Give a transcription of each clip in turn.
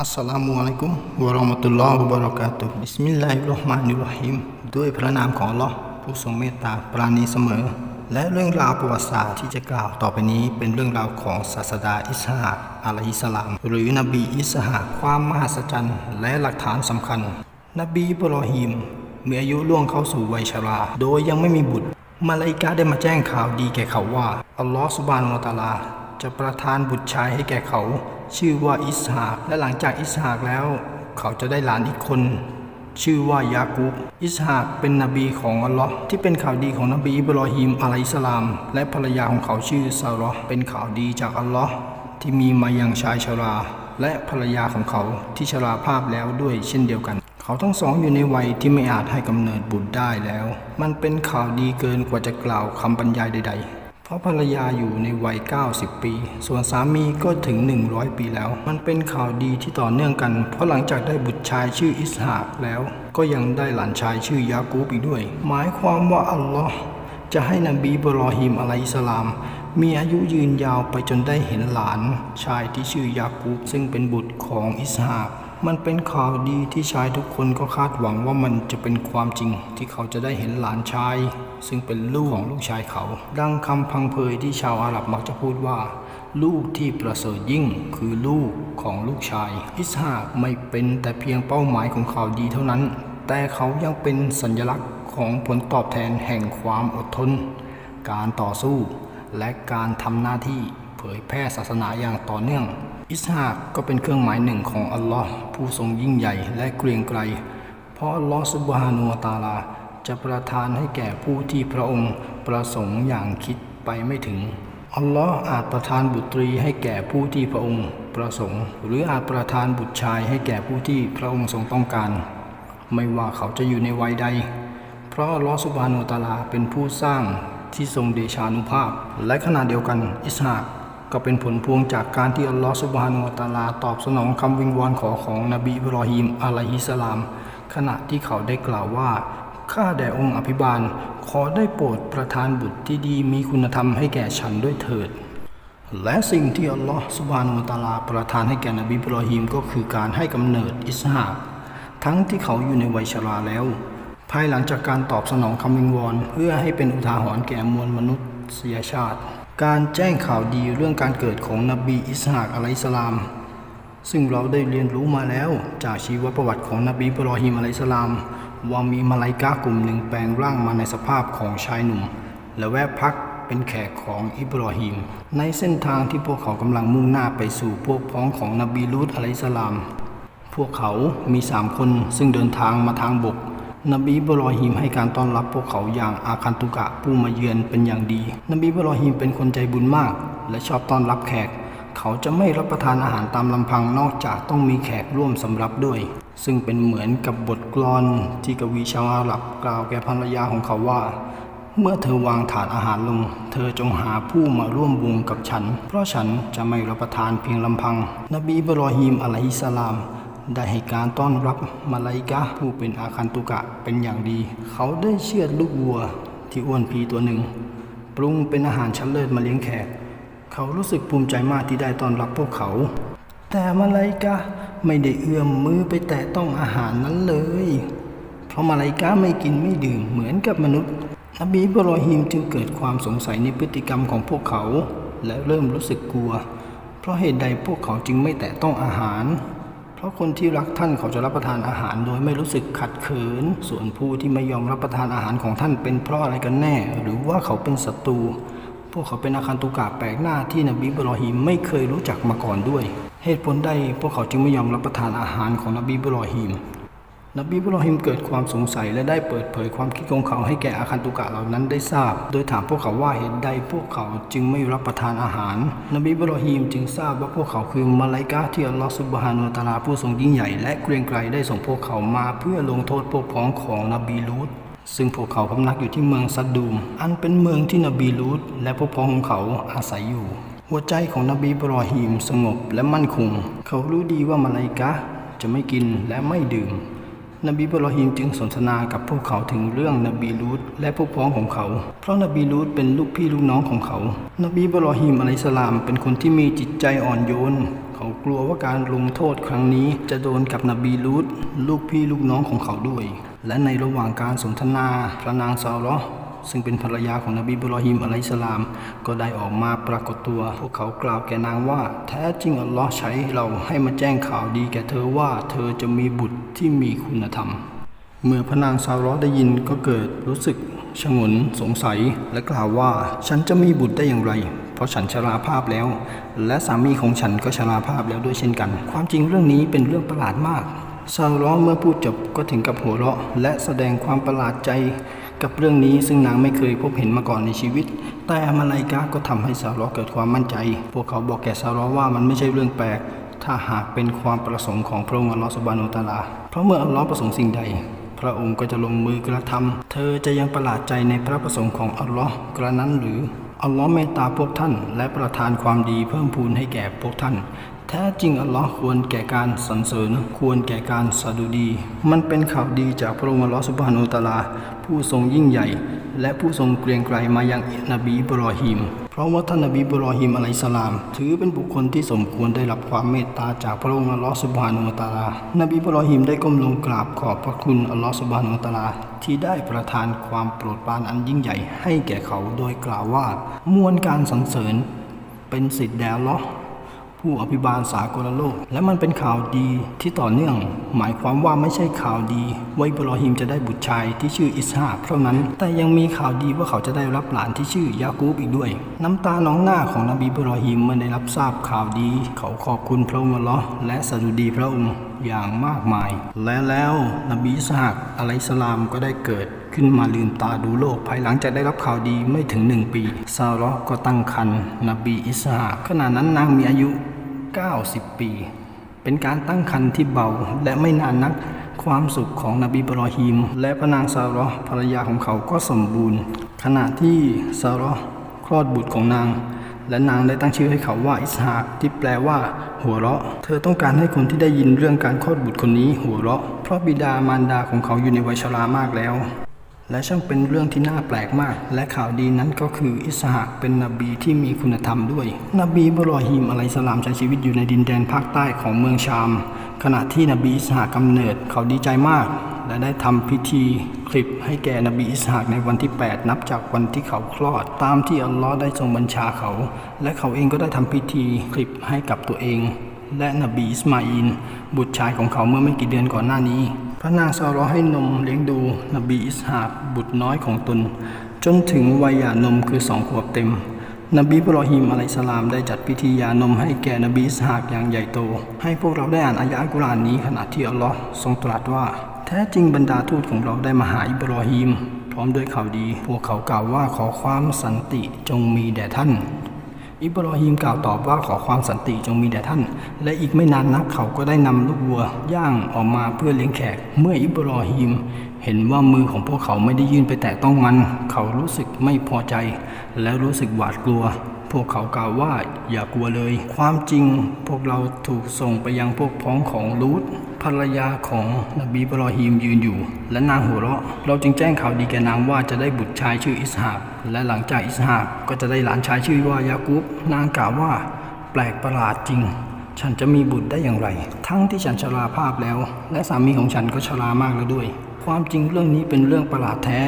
อัสสลามุ อะลัยกุม วะเราะมะตุลลอฮ์ วะบะเราะกาตุฮ์ บิสมิลลาฮิรเราะห์มานิรเราะฮีม ด้วยพระนามของอัลลอฮ์ผู้ทรงเมตตาปราณีเสมอ และเรื่องราวประวัติศาสตร์ที่จะกล่าวต่อไปนี้เป็นเรื่องราวของศาสดาอิสฮากอะลัยฮิสลาม หรือนบีอิสฮากความมหัศจรรย์และหลักฐานสำคัญ นบีอิบรอฮีมมีอายุล่วงเข้าสู่วัยชรา โดยยังไม่มีบุตร มาลาอิกาได้มาแจ้งข่าวดีแก่เขาว่าอัลลอฮฺสุบานวะตะอาลาจะประทานบุตรชายให้แก่เขา ชื่อว่าอิสฮากและหลังจากอิสฮากแล้ว เขาจะได้หลานอีกคน ชื่อว่ายากูบอิสฮากเป็นนบีของอัลลอฮ์ที่เป็นข่าวดีของนบีอิบรอฮีมอะลัยฮิสลาม และภรรยาของเขาชื่อซาเราะห์เป็นข่าวดีจากอัลลอฮ์ที่มีมายังชายชรา และภรรยาของเขาที่ชราภาพแล้วด้วยเช่นเดียวกัน เขาทั้งสองอยู่ในวัยที่ไม่อาจให้กำเนิดบุตรได้แล้ว มันเป็นข่าวดีเกินกว่าจะกล่าวคำบรรยายใด ๆ ราะภรรยาอยู่ในวัย 90 ปี ส่วนสามีก็ถึง 100 ปีแล้ว มันเป็นข่าวดีที่ต่อเนื่องกัน เพราะหลังจากได้บุตรชายชื่ออิสฮากแล้ว ก็ยังได้หลานชายชื่อยากูบอีกด้วย หมายความว่าอัลลอฮ์จะให้นบีบรอฮิมอะลัยฮิสลาม มีอายุยืนยาวไปจนได้เห็นหลานชายที่ชื่อยากูบซึ่งเป็นบุตรของอิสฮาก มันเป็นข่าวดีที่ชายทุกคนก็คาดหวังว่ามันจะเป็นความจริงที่เขาจะได้เห็นหลานชาย ซึ่งเป็นลูกของลูกชายเขา ดังคำพังเพยที่ชาวอาหรับมักจะพูดว่า ลูกที่ประเสริฐยิ่งคือลูกของลูกชาย อิสฮากไม่เป็นแต่เพียงเป้าหมายของข่าวดีเท่านั้น แต่เขายังเป็นสัญลักษณ์ของผลตอบแทนแห่งความอดทน การต่อสู้ และการทำหน้าที่ ผยแพร่ศาสนาอย่างต่อเนื่อง อิสฮากก็เป็นเครื่องหมายหนึ่งของอัลลอฮ์ผู้ทรงยิ่งใหญ่และเกรียงไกร เพราะอัลลอฮ์ซุบฮานุวะตาลา จะประทานให้แก่ผู้ที่พระองค์ประสงค์อย่างคิดไปไม่ถึง อัลลอฮ์อาจประทานบุตรีให้แก่ผู้ที่พระองค์ประสงค์ หรืออาจประทานบุตรชายให้แก่ผู้ที่พระองค์ทรงต้องการ ไม่ว่าเขาจะอยู่ในวัยใด เพราะอัลลอฮ์สุบฮานุวะตาลาเป็นผู้สร้างที่ทรงเดชานุภาพ และขณะเดียวกันอิสฮาก ก็เป็นผลพวงจากการที่อัลลอฮ์สุบฮานุวะตาลา ตอบสนองคำวิงวอนขอของนบีบรอฮีมอะลัยฮิสลาม ขณะที่เขาได้กล่าวว่าข้าแด่องค์อภิบาล ขอได้โปรดประทานบุตรที่ดีมีคุณธรรมให้แก่ฉันด้วยเถิด และสิ่งที่อัลลอฮ์สุบฮานุวะตาลา ประทานให้แก่นบีบรอฮีมก็คือการให้กำเนิดอิสฮากทั้งที่เขาอยู่ในวัยชราแล้ว ภายหลังจากการตอบสนองคำวิงวอนเพื่อให้เป็นอุทาหรณ์แก่มวลมนุษยชาติ การแจ้งข่าวดีเรื่องการเกิดของนบีอิสฮากอะลัยสลาม ซึ่งเราได้เรียนรู้มาแล้วจากชีวประวัติของนบีอิบรอฮิมอะลัยสลาม ว่ามีมาลาอิกะฮ์กลุ่มหนึ่งแปลงร่างมาในสภาพของชายหนุ่ม และแวะพักเป็นแขกของอิบรอฮิมในเส้นทางที่พวกเขากำลังมุ่งหน้าไปสู่พวกพ้องของนบีลูตอะลัยสสลาม พวกเขามีสามคนซึ่งเดินทางมาทางบก นบีบรอฮิมให้การต้อนรับพวกเขาอย่างอาคันตุกะผู้มาเยือนเป็นอย่างดี นบีบรอฮิมเป็นคนใจบุญมาก และชอบต้อนรับแขก เขาจะไม่รับประทานอาหารตามลำพังนอกจากต้องมีแขกร่วมสำรับด้วย ซึ่งเป็นเหมือนกับบทกลอนที่กวีชาวอาหรับกล่าวแก่ภรรยาของเขาว่า เมื่อเธอวางถาดอาหารลง เธอจงหาผู้มาร่วมวงกับฉัน เพราะฉันจะไม่รับประทานเพียงลำพัง นบีบรอฮีมอะลัยฮิสสลาม ได้ให้การต้อนรับมาลาอิกะผู้เป็นอาคันตุกะเป็นอย่างดี เขาได้เชือดลูกวัวที่อ้วนพีตัวหนึ่ง ปรุงเป็นอาหารชั้นเลิศมาเลี้ยงแขก เขารู้สึกภูมิใจมากที่ได้ต้อนรับพวกเขา แต่มาลาอิกะไม่ได้เอื้อมมือไปแตะต้องอาหารนั้นเลย เพราะมาลาอิกะไม่กินไม่ดื่มเหมือนกับมนุษย์นบีบรอฮีมจึงเกิดความสงสัยในพฤติกรรมของพวกเขา และเริ่มรู้สึกกลัว เพราะเหตุใดพวกเขาจึงไม่แตะต้องอาหาร ราะคนที่รักท่านเขาจะรับประทานอาหารโดยไม่รู้สึกขัดเขินส่วนผู้ที่ไม่ยอมรับประทานอาหารของท่านเป็นเพราะอะไรกันแน่ หรือว่าเขาเป็นศัตรู พวกเขาเป็นอาคันตุกะแปลกหน้าที่นบีบรอฮิมไม่เคยรู้จักมาก่อนด้วย เหตุผลใดพวกเขาจึงไม่ยอมรับประทานอาหารของนบีบรอฮิม นบีอิบรอฮิมเกิดความสงสัยและได้เปิดเผยความคิดของเขาให้แก่อาคันตุกะเหล่านั้นได้ทราบ โดยถามพวกเขาว่าเหตุใดพวกเขาจึงไม่รับประทานอาหาร นบีอิบรอฮิมจึงทราบว่าพวกเขาคือมาลาอิกะฮ์ที่อัลลอฮฺซุบฮานุตาลาผู้ทรงยิ่งใหญ่และเกรียงไกรได้ส่งพวกเขามาเพื่อลงโทษพวกพ้องของนบีลูตซึ่งพวกเขาพำนักอยู่ที่เมืองซัดดูม อันเป็นเมืองที่นบีลูตและพวกพ้องของเขาอาศัยอยู่ หัวใจของนบีบรอฮีมสงบและมั่นคง เขารู้ดีว่ามาลาอิกะจะไม่กินและไม่ดื่ม นบีบรอฮิมจึงสนทนากับพวกเขาถึงเรื่องนบีลูตและพวกพ้องของเขา เพราะนบีลูตเป็นลูกพี่ลูกน้องของเขา นบีบรอฮิมอะลัยสลามเป็นคนที่มีจิตใจอ่อนโยน เขากลัวว่าการลงโทษครั้งนี้จะโดนกับนบีลูตลูกพี่ลูกน้องของเขาด้วย และในระหว่างการสนทนาพระนางซาลอ ซึ่งเป็นภรรยาของนบีบุรอฮิมอะลัยสลาม ก็ได้ออกมาปรากฏตัว พวกเขากล่าวแก่นางว่า แท้จริงอัลลอฮ์ใช้เราให้มาแจ้งข่าวดีแก่เธอว่า เธอจะมีบุตรที่มีคุณธรรม เมื่อพระนางซาลอห์ได้ยินก็เกิดรู้สึกชงนสงสัยและกล่าวว่า ฉันจะมีบุตรได้อย่างไร เพราะฉันชราภาพแล้ว และสามีของฉันก็ชราภาพแล้วด้วยเช่นกัน ความจริงเรื่องนี้เป็นเรื่องประหลาดมากซาลอห์เมื่อพูดจบก็ถึงกับหัวเราะ และแสดงความประหลาดใจ กับเรื่องนี้ซึ่งนางไม่เคยพบเห็นมาก่อนในชีวิต แต่มาลายกาก็ทำให้ซาลอห์เกิดความมั่นใจ พวกเขาบอกแก่ซาลอห์ว่ามันไม่ใช่เรื่องแปลก ถ้าหากเป็นความประสงค์ของพระองค์อัลลอฮฺสุบานุตาลา เพราะเมื่ออัลลอฮ์ประสงค์สิ่งใด พระองค์ก็จะลงมือกระทำเธอจะยังประหลาดใจในพระประสงค์ของอัลลอฮ์กระนั้นหรืออัลลอฮ์เมตตาพวกท่าน และประทานความดีเพิ่มพูนให้แก่พวกท่าน แท้จริงอัลลอฮ์ควรแก่การสรรเสริญควรแก่การสดุดี มันเป็นข่าวดีจากพระองค์อัลลอฮ์สุบฮานุตาลา ผู้ทรงยิ่งใหญ่ และผู้ทรงเกรียงไกรมายังนบีบรอฮีมเพราะว่าท่านนบีบรอฮีมอะลัยสลาม ถือเป็นบุคคลที่สมควรได้รับความเมตตาจากพระองค์อัลลอฮ์สุบฮานุตาลานบีบรอฮีมได้ก้มลงกราบขอบพระคุณอัลลอฮ์สุบฮานุตาลา ที่ได้ประทานความโปรดปรานอันยิ่งใหญ่ให้แก่เขาโดยกล่าวว่า มวลการสรรเสริญเป็นสิทธิ์แด่ลลอฮ์ ผู้อภิบาลสากลโลก และมันเป็นข่าวดีที่ต่อเนื่อง หมายความว่าไม่ใช่ข่าวดีว่าอิบรอฮิมจะได้บุตรชายที่ชื่ออิสฮากเท่านั้น แต่ยังมีข่าวดีว่าเขาจะได้รับหลานที่ชื่อยากูบอีกด้วย น้ำตาน้องหน้าของนบีอิบรอฮิมเมื่อได้รับทราบข่าวดี เขาขอบคุณพระองค์อัลลอฮ์และสดุดีพระองค์อย่างมากมาย และแล้วนบีอิสฮากอะลัยสลามก็ได้เกิดขึ้นมาลืมตาดูโลกภายหลังจากได้รับข่าวดีไม่ถึงหนึ่งปีซาลอห์ก็ตั้งครรภ์นบีอิสฮากขณะนั้นนางมีอายุ 90 ปี เป็นการตั้งครรภ์ที่เบาและไม่นานนักความสุขของนบีบรอฮีมและพระนางซาลอห์ภรรยาของเขาก็สมบูรณ์ ขณะที่ซาลอห์คลอดบุตรของนาง และนางได้ตั้งชื่อให้เขาว่าอิสฮากที่แปลว่า หัวเราะ เธอต้องการให้คนที่ได้ยินเรื่องการคลอดบุตรคนนี้หัวเราะ เพราะบิดามารดาของเขาอยู่ในวัยชรามากแล้ว และช่างเป็นเรื่องที่น่าแปลกมาก และข่าวดีนั้นก็คืออิสหากเป็นนบีที่มีคุณธรรมด้วย นบีบรอฮีมอะลัยสลามใช้ชีวิตอยู่ในดินแดนภาคใต้ของเมืองชาม ขณะที่นบีอิสหากกำเนิดเขาดีใจมาก และได้ทำพิธีคลิปให้แก่นบีอิสหากในวันที่ 8 นับจากวันที่เขาคลอด ตามที่อัลลอฮ์ได้ทรงบัญชาเขา และเขาเองก็ได้ทำพิธีคลิปให้กับตัวเอง และนบีอิสมาอินบุตรชายของเขาเมื่อไม่กี่เดือนก่อนหน้านี้ พระนางซาลอให้นมเลี้ยงดูนบีอิสฮากบุตรน้อยของตน จนถึงวัยหย่านมคือสองขวบเต็ม นบีบรอฮิมอะลัยสลามได้จัดพิธีหย่านมให้แก่นบีอิสฮากอย่างใหญ่โต ให้พวกเราได้อ่านอายะกุรานนี้ขณะที่อัลลอฮ์ทรงตรัสว่า แท้จริงบรรดาทูตของเราได้มาหาอิบรอฮิมพร้อมด้วยข่าวดี พวกเขากล่าวว่าขอความสันติจงมีแด่ท่าน อิบรอฮิมกล่าวตอบว่าขอความสันติจงมีแด่ท่าน และอีกไม่นานนักเขาก็ได้นำลูกวัว ย่างออกมาเพื่อเลี้ยงแขก เมื่ออิบรอฮิมเห็นว่ามือของพวกเขาไม่ได้ยื่นไปแตะต้องมัน เขารู้สึกไม่พอใจ และรู้สึกหวาดกลัว พวกเขากล่าวว่าอย่ากลัวเลย ความจริงพวกเราถูกส่งไปยังพวกพ้องของลูตภรรยาของนบีบรอฮีมยืนอยู่ และนางหัวเราะ เราจึงแจ้งข่าวดีแก่นางว่าจะได้บุตรชายชื่ออิสฮากและหลังจากอิสฮากก็จะได้หลานชายชื่อว่ายากุบนางกล่าวว่า แปลกประหลาดจริง ฉันจะมีบุตรได้อย่างไร ทั้งที่ฉันชราภาพแล้ว และสามีของฉันก็ชรามากแล้วด้วย ความจริงเรื่องนี้เป็นเรื่องประหลาดแท้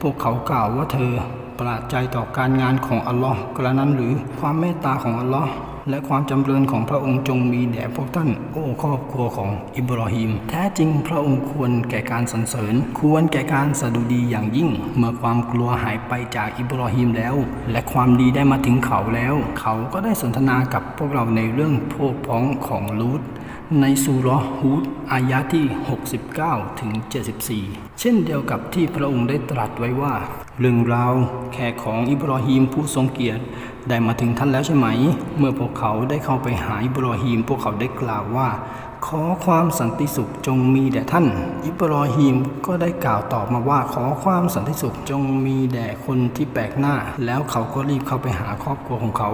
พวกเขากล่าวว่าเธอ ประหลาดใจต่อการงานของอัลลอฮ์กระนั้นหรือความเมตตาของอัลลอฮ์และความจำเริญของพระองค์จงมีแด่พวกท่าน โอ้ครอบครัวของอิบรอฮิม แท้จริงพระองค์ควรแก่การสรรเสริญ ควรแก่การสดุดีอย่างยิ่ง เมื่อความกลัวหายไปจากอิบรอฮิมแล้ว และความดีได้มาถึงเขาแล้ว เขาก็ได้สนทนากับพวกเราในเรื่องพวกพ้องของลูต ในสุรฮูดอายะที่ 69 ถึง 74 เช่นเดียวกับที่พระองค์ได้ตรัสไว้ว่า เรื่องราวแขกของอิบรอฮีมผู้ทรงเกียรติได้มาถึงท่านแล้วใช่ไหม เมื่อพวกเขาได้เข้าไปหาอิบรอฮีม พวกเขาได้กล่าวว่า ขอความสันติสุขจงมีแด่ท่าน อิบรอฮีมก็ได้กล่าวตอบมาว่า ขอความสันติสุขจงมีแด่คนที่แปลกหน้า แล้วเขาก็รีบเข้าไปหาครอบครัวของเขา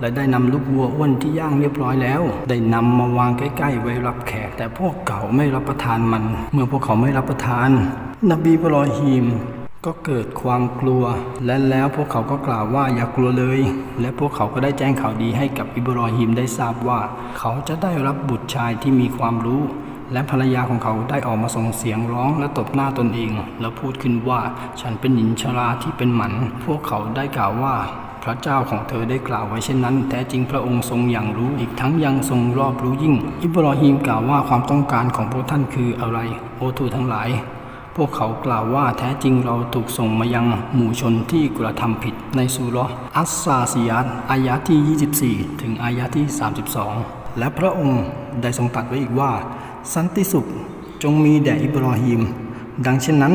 และได้นำลูกวัวอ้วนที่ย่างเรียบร้อยแล้ว ได้นำมาวางใกล้ๆไว้รับแขก แต่พวกเขาไม่รับประทานมัน เมื่อพวกเขาไม่รับประทาน นบีบรอฮีมก็เกิดความกลัว และแล้วพวกเขาก็กล่าวว่าอย่ากลัวเลย และพวกเขาก็ได้แจ้งข่าวดีให้กับอิบรอฮิมได้ทราบว่า เขาจะได้รับบุตรชายที่มีความรู้ และภรรยาของเขาได้ออกมาส่งเสียงร้องและตบหน้าตนเอง แล้วพูดขึ้นว่าฉันเป็นหญิงชราที่เป็นหมัน พวกเขาได้กล่าวว่า ระเจ้าของเธอได้กล่าวไว้เช่นนั้นแท้จริงพระองค์ทรงอย่างรู้อีกทั้งยังทรงรอบรู้ยิ่ง อิบรอฮีมกล่าวว่าความต้องการของพวกท่านคืออะไร โอทูทั้งหลาย พวกเขากล่าวว่าแท้จริงเราถูกส่งมายังหมู่ชนที่กระทำผิดในสุราะอัสซาซียัตอายะที่ 24 ถึงอายะที่ 32 และพระองค์ได้ทรงตรัสไว้อีกว่า สันติสุขจงมีแด่อิบรอฮีมดังเช่นนั้น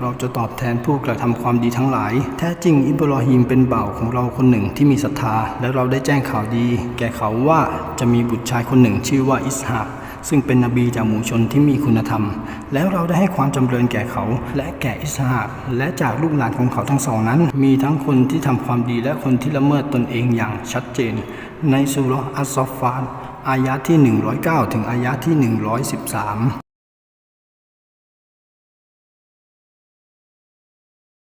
เราจะตอบแทนผู้กระทำความดีทั้งหลาย แท้จริงอิบรอฮีมเป็นบ่าวของเราคนหนึ่งที่มีศรัทธา และเราได้แจ้งข่าวดี แก่เขาว่าจะมีบุตรชายคนหนึ่งชื่อว่าอิสฮากซึ่งเป็นนบีจากหมู่ชนที่มีคุณธรรม แล้วเราได้ให้ความจำเริญแก่เขา และแก่อิสฮากและจากลูกหลานของเขาทั้งสองนั้น มีทั้งคนที่ทำความดีและคนที่ละเมิดตนเองอย่างชัดเจน ในสุรอัสซอฟฟานอายะที่ 109 ถึงอายะที่ 113